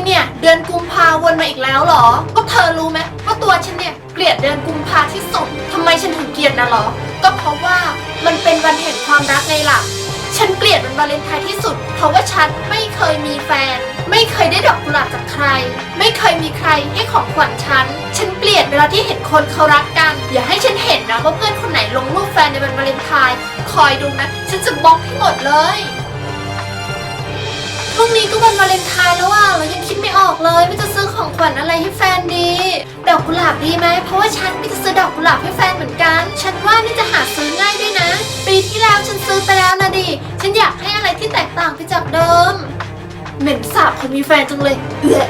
ันเนี่ย เดือนกุมภาวนมาอีกแล้วเหรอพวกเธอรู้ไหมว่าตัวฉันเนี่ยเกลียดเดือนกุมภาที่สุดทำไมฉันถึงเกลียดนะเหรอ ก็เพราะว่ามันเป็นวันแห่งความรักไงล่ะ ฉันเกลียดวันวาเลนไทน์ที่สุด เพราะว่าฉันไม่เคยมีแฟน ไม่เคยได้ดอกกุหลาบจากใคร ไม่เคยมีใครให้ของขวัญฉัน ฉันเกลียดเวลาที่เห็นคนเขารักกัน อย่าให้ฉันเห็นนะว่าเพื่อนคนไหนลงรูปแฟนในวันวาเลนไทน์ คอยดูนะ ฉันจะบล็อกให้หมดเลย งนี้ก็วันวาเลนไทน์แล้วอะเรายังคิดไม่ออกเลยว่าจะซื้อของขวัญอะไรให้แฟนดี ดอกกุหลาบดีไหมเพราะว่าฉันก็จะซื้อดอกกุหลาบให้แฟนเหมือนกัน ฉันว่านี่จะหาซื้อง่ายด้วยนะ ปีที่แล้วฉันซื้อไปแล้วนะดิ ฉันอยากให้อะไรที่แตกต่างไปจากเดิม เหม็นสาบคนมีแฟนจังเลยเอื้อ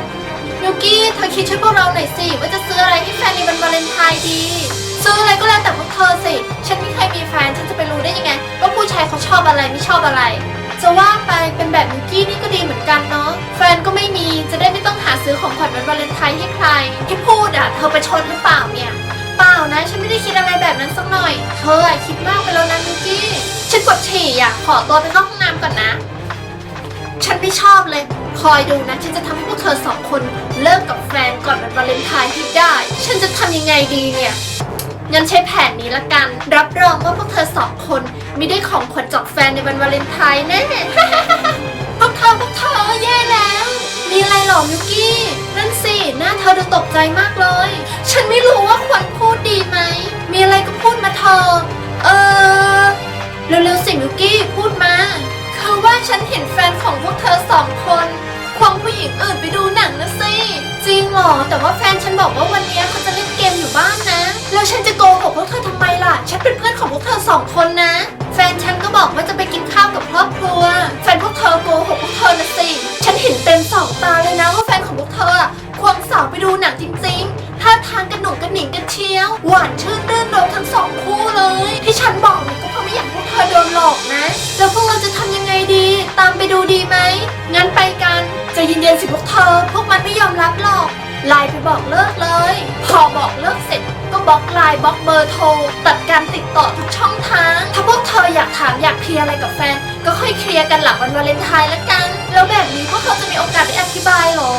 มิวกี้เธอคิดช่วยพวกเราหน่อยสิว่าจะซื้ออะไรให้แฟนในวันวาเลนไทน์ดี ซื้ออะไรก็แล้วแต่พวกเธอสิ ฉันไม่เคยมีแฟนฉันจะไปรู้ได้ยังไงว่าผู้ชายเขาชอบอะไรไม่ชอบอะไร จะว่าไปเป็นแบบมิวกี้นี่ก็ดีเหมือนกันเนาะแฟนก็ไม่มีจะได้ไม่ต้องหาซื้อของขวัญวันวาเลนไทน์ให้ใครที่พูดอะเธอไปชนหรือเปล่าเนี่ย เปล่านะ ฉันไม่ได้คิดอะไรแบบนั้นสักหน่อย เธออะคิดมากไปแล้วนะมิวกี้ฉันปวดฉี่อะขอตัวไปเข้าห้องน้ำก่อนนะ ฉันไม่ชอบเลย คอยดูนะ ฉันจะทำให้พวกเธอสองคนเลิกกับแฟนก่อนวันวาเลนไทน์ให้ได้ ฉันจะทำยังไงดีเนี่ยงั้นใช้แผนนี้ละกัน รับรองว่าพวกเธอสองคน ไม่ได้ของขวัญจากแฟนในวันวาเลนไทน์แน่ พวกเธอพวกเธอแย่แล้ว มีอะไรหรอมิวกี้ นั่นสิ หน้าเธอดูตกใจมากเลย ฉันไม่รู้ว่าควรพูดดีไหม มีอะไรก็พูดมาเธอ เออ เร็วๆสิมิวกี้พูดมาคือว่าฉันเห็นแฟนของพวกเธอสองคนควงผู้หญิงอื่นไปดูหนังนะสิ จริงเหรอ แต่ว่าแฟนฉันบอกว่าวันนี้เขาจะเล่นเกมอยู่บ้านนะ แล้วฉันจะโกหกพวกเธอทำไมล่ะ ฉันเป็นเพื่อนของพวกเธอสองคนนะ บอกว่าจะไปกินข้าวกับครอบครัว แฟนพวกเธอโกหกพวกเธอนะสิ ฉันเห็นเต็มสองตาเลยนะว่าแฟนของพวกเธออะควงสาวไปดูหนังจริงๆท่าทางกันหนุ่งกันหนิงกันเชียว หวานชื่นรื่นรมทั้งสองคู่เลย ที่ฉันบอกเนี่ยก็เพราะไม่อยากให้พวกเธอโดนหลอกนะ แล้วพวกเราจะทำยังไงดี ตามไปดูดีไหม งั้นไปกันใจะเย็นๆสิพวกเธอ พวกมันไม่ยอมรับหรอก ไลน์ไปบอกเลิกเลย พอบอกเลิกเสร็จ ล็อกไลน์บล็อกเบอร์โทรตัดการติดต่อทุกช่องทาง ถ้าพวกเธออยากถามอยากเคลียร์อะไรกับแฟน ก็ค่อยเคลียร์กันหลังวันวาเลนไทน์ละกัน แล้วแบบนี้พวกเธอจะมีโอกาสได้อธิบายเหรอ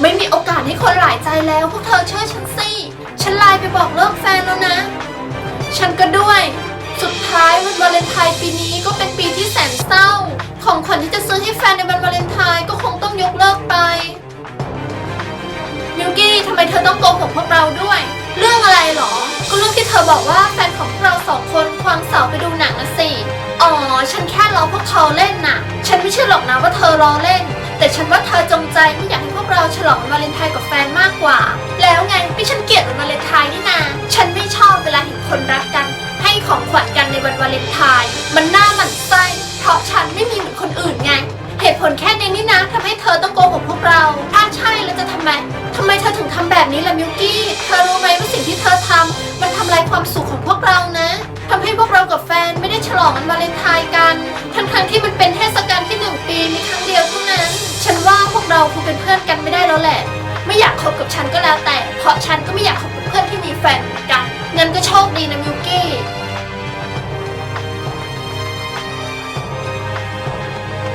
ไม่มีโอกาสให้คนหลายใจแล้ว พวกเธอเชื่อฉันสิฉันไลน์ไปบอกเลิกแฟนแล้วนะ ฉันก็ด้วย สุดท้ายวันวาเลนไทน์ปีนี้ก็เป็นปีที่แสนเศร้า ของขวัญที่จะซื้อให้แฟนในวันวาเลนไทน์ก็คงต้องยกเลิกไปมิวกี้ทำไมเธอต้องโกหกพวกเราด้วย เรื่องอะไรหรอ ก็เรื่องที่เธอบอกว่าแฟนของพวกเราสองคนควงเสาไปดูหนังนะสิ อ๋อ ฉันแค่ล้อพวกเขาเล่นน่ะ ฉันไม่เชื่อหรอกนะว่าเธอล้อเล่น แต่ฉันว่าเธอจงใจไม่อยากให้พวก ความสุขของพวกเรานะทำให้พวกเรากับแฟนไม่ได้ฉลองวันวาเลนไทน์กัน ทั้งๆที่มันเป็นเทศกาลที่หนึ่งปีมีครั้งเดียวเท่านั้น ฉันว่าพวกเราคงเป็นเพื่อนกันไม่ได้แล้วแหละ ไม่อยากคบกับฉันก็แล้วแต่ เพราะฉันก็ไม่อยากคบกับเพื่อนที่มีแฟนเหมือนกันงั้นก็โชคดีนะมิว